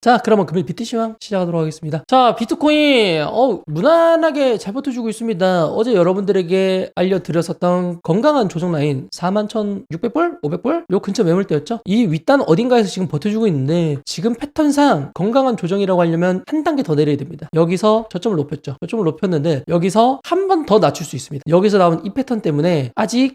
자, 그러면 금일 비트 시황 시작하도록 하겠습니다. 자, 비트코인 어, 무난하게 잘 버텨주고 있습니다. 어제 여러분들에게 알려드렸었던 건강한 조정 라인 41,600불, 500불 요 근처 매물대였죠. 이 윗단 어딘가에서 지금 버텨주고 있는데 지금 패턴상 건강한 조정이라고 하려면 한 단계 더 내려야 됩니다. 여기서 저점을 높였죠. 저점을 높였는데 여기서 한 번 더 낮출 수 있습니다. 여기서 나온 이 패턴 때문에 아직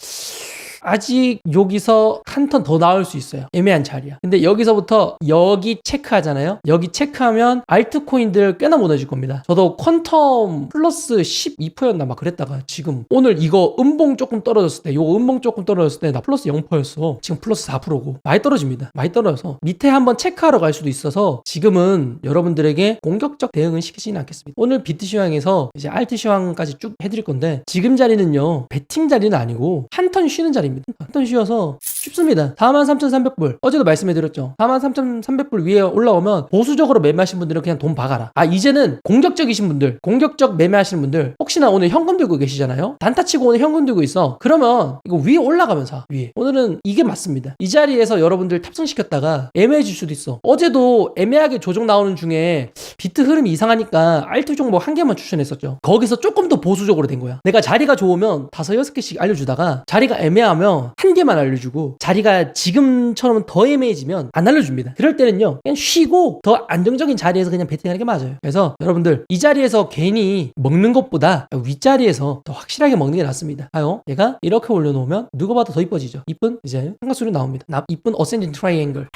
아직 여기서 한 턴 더 나올 수 있어요. 애매한 자리야. 근데 여기서부터 여기 체크하잖아요. 여기 체크하면 알트코인들 꽤나 무너질 겁니다. 저도 퀀텀 플러스 12%였나 막 그랬다가 지금 오늘 이거 음봉 조금 떨어졌을 때, 요 음봉 조금 떨어졌을 때 나 플러스 0%였어. 지금 플러스 4%고 많이 떨어집니다. 많이 떨어져서 밑에 한번 체크하러 갈 수도 있어서 지금은 여러분들에게 공격적 대응은 시키지는 않겠습니다. 오늘 비트 시황에서 이제 알트 시황까지 쭉 해드릴 건데 지금 자리는요 배팅 자리는 아니고 한 턴 쉬는 자리입니다. 한턴 쉬어서 쉽습니다. 43,300불 어제도 말씀해드렸죠. 43,300불 위에 올라오면 보수적으로 매매하신 분들은 그냥 돈 박아라. 아 이제는 공격적이신 분들, 공격적 매매하시는 분들 혹시나 오늘 현금 들고 계시잖아요. 단타 치고 오늘 현금 들고 있어. 그러면 이거 위에 올라가면서 위에 오늘은 이게 맞습니다. 이 자리에서 여러분들 탑승시켰다가 애매해질 수도 있어. 어제도 애매하게 조정 나오는 중에 비트 흐름이 이상하니까 알트 종목 한 개만 추천했었죠. 거기서 조금 더 보수적으로 된 거야. 내가 자리가 좋으면 다섯 여섯 개씩 알려주다가 자리가 애매하면 한 개만 알려주고 자리가 지금처럼 더 애매해지면 안 알려줍니다. 그럴 때는요 그냥 쉬고 더 안정적인 자리에서 그냥 베팅하는 게 맞아요. 그래서 여러분들 이 자리에서 괜히 먹는 것보다 윗자리에서 더 확실하게 먹는 게 낫습니다. 아요 얘가 이렇게 올려놓으면 누가 봐도 더 이뻐지죠. 이쁜 이제 삼각수로 나옵니다. 나 이쁜 어센딩 트라이앵글.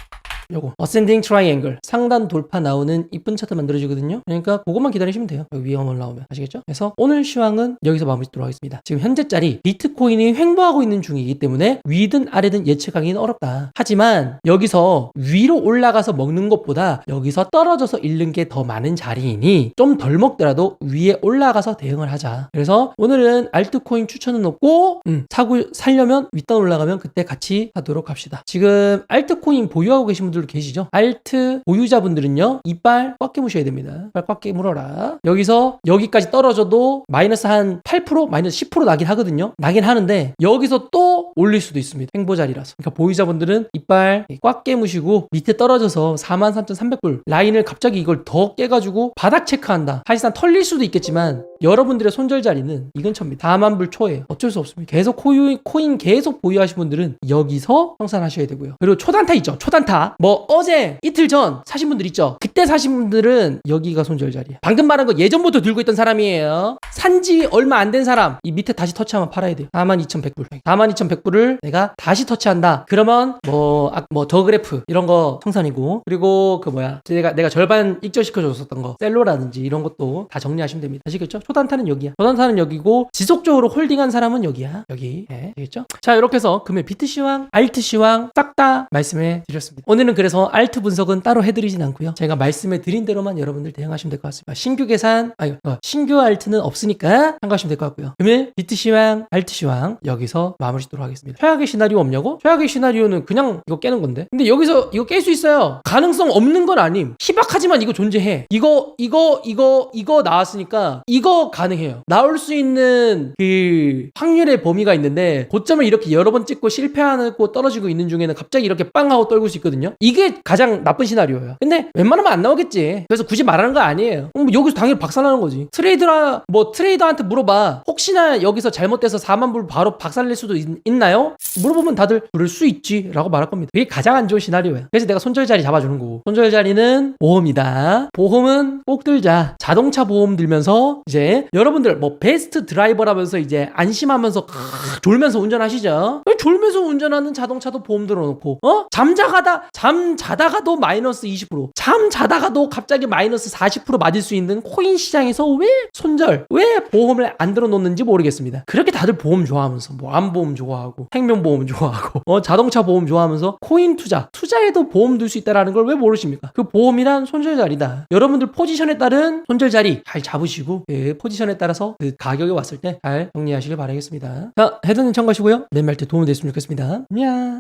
요거 어센딩 트라이앵글 상단 돌파 나오는 이쁜 차트 만들어지거든요. 그러니까 그것만 기다리시면 돼요. 여기 위에 올라오면. 아시겠죠? 그래서 오늘 시황은 여기서 마무리 짓도록 하겠습니다. 지금 현재 짜리 비트코인이 횡보하고 있는 중이기 때문에 위든 아래든 예측하기는 어렵다. 하지만 여기서 위로 올라가서 먹는 것보다 여기서 떨어져서 잃는 게 더 많은 자리이니 좀 덜 먹더라도 위에 올라가서 대응을 하자. 그래서 오늘은 알트코인 추천은 없고 음, 사고 살려면 윗단 올라가면 그때 같이 하도록 합시다. 지금 알트코인 보유하고 계신 분들 계시죠? 알트 보유자분들은요 이빨 꽉 깨무셔야 됩니다. 이빨 꽉 깨물어라. 여기서 여기까지 떨어져도 마이너스 한 8% 마이너스 10% 나긴 하거든요. 나긴 하는데 여기서 또 올릴 수도 있습니다. 행보자리라서. 그러니까 보유자분들은 이빨 꽉 깨무시고 밑에 떨어져서 43,300불 라인을 갑자기 이걸 더 깨가지고 바닥 체크한다. 사실상 털릴 수도 있겠지만 여러분들의 손절 자리는 이 근처입니다. 4만 불 초에 어쩔 수 없습니다. 계속 코인, 코인 계속 보유하신 분들은 여기서 청산하셔야 되고요. 그리고 초단타 있죠? 초단타. 뭐 어제 이틀 전 사신 분들 있죠? 그때 사신 분들은 여기가 손절 자리야 방금 말한 거 예전부터 들고 있던 사람이에요. 산지 얼마 안 된 사람. 이 밑에 다시 터치하면 팔아야 돼요. 42,100불. 42,100불 을 내가 다시 터치한다. 그러면 뭐, 아, 뭐 더그래프 이런 거 청산이고 그리고 그 뭐야 내가 내가 절반 익절시켜 줬었던 거 셀로라든지 이런 것도 다 정리하시면 됩니다. 아시겠죠? 초단타는 여기야. 초단타는 여기고 지속적으로 홀딩한 사람은 여기야. 여기. 예, 되겠죠? 자 이렇게 해서 금일 비트 시황 알트 시황 싹다 말씀해 드렸습니다. 오늘은 그래서 알트 분석은 따로 해드리진 않고요. 제가 말씀해 드린 대로만 여러분들 대응하시면 될 것 같습니다. 신규 계산 아니 어, 신규 알트는 없으니까 참고하시면 될 것 같고요. 금일 비트 시황 알트 시황 여기서 마무리 짓도록 하겠습니다 최악의 시나리오 없냐고? 최악의 시나리오는 그냥 이거 깨는 건데? 근데 여기서 이거 깰 수 있어요. 가능성 없는 건 아님. 희박하지만 이거 존재해. 이거 이거 이거 이거 나왔으니까 이거 가능해요. 나올 수 있는 그 확률의 범위가 있는데 고점을 이렇게 여러 번 찍고 실패하고 떨어지고 있는 중에는 갑자기 이렇게 빵 하고 떨굴 수 있거든요. 이게 가장 나쁜 시나리오예요. 근데 웬만하면 안 나오겠지. 그래서 굳이 말하는 거 아니에요. 뭐 여기서 당연히 박살나는 거지. 트레이더라 뭐 트레이더한테 물어봐. 혹시나 여기서 잘못돼서 4만 불 바로 박살낼 수도 있, 있나 요? 물어보면 다들 그럴 수 있지 라고 말할 겁니다. 그게 가장 안 좋은 시나리오예요. 그래서 내가 손절 자리 잡아주는 거고. 손절 자리는 보험이다. 보험은 꼭 들자. 자동차 보험 들면서 이제 여러분들 뭐 베스트 드라이버라면서 이제 안심하면서 크으, 졸면서 운전하시죠. 졸면서 운전하는 자동차도 보험 들어놓고 어? 잠자가다 잠 자다가도 마이너스 20%잠 자다가도 갑자기 마이너스 40% 맞을 수 있는 코인 시장에서 왜 손절 왜 보험을 안 들어놓는지 모르겠습니다. 그렇게 다들 보험 좋아하면서 뭐 암보험 좋아하고 생명보험 좋아하고 어 자동차 보험 좋아하면서 코인 투자 투자에도 보험 들 수 있다라는 걸 왜 모르십니까? 그 보험이란 손절 자리다. 여러분들 포지션에 따른 손절 자리 잘 잡으시고 그 포지션에 따라서 그 가격이 왔을 때 잘 정리하시길 바라겠습니다. 자 헤드는 참고하시고요. 내말때 도움이 됐으면 좋겠습니다. 야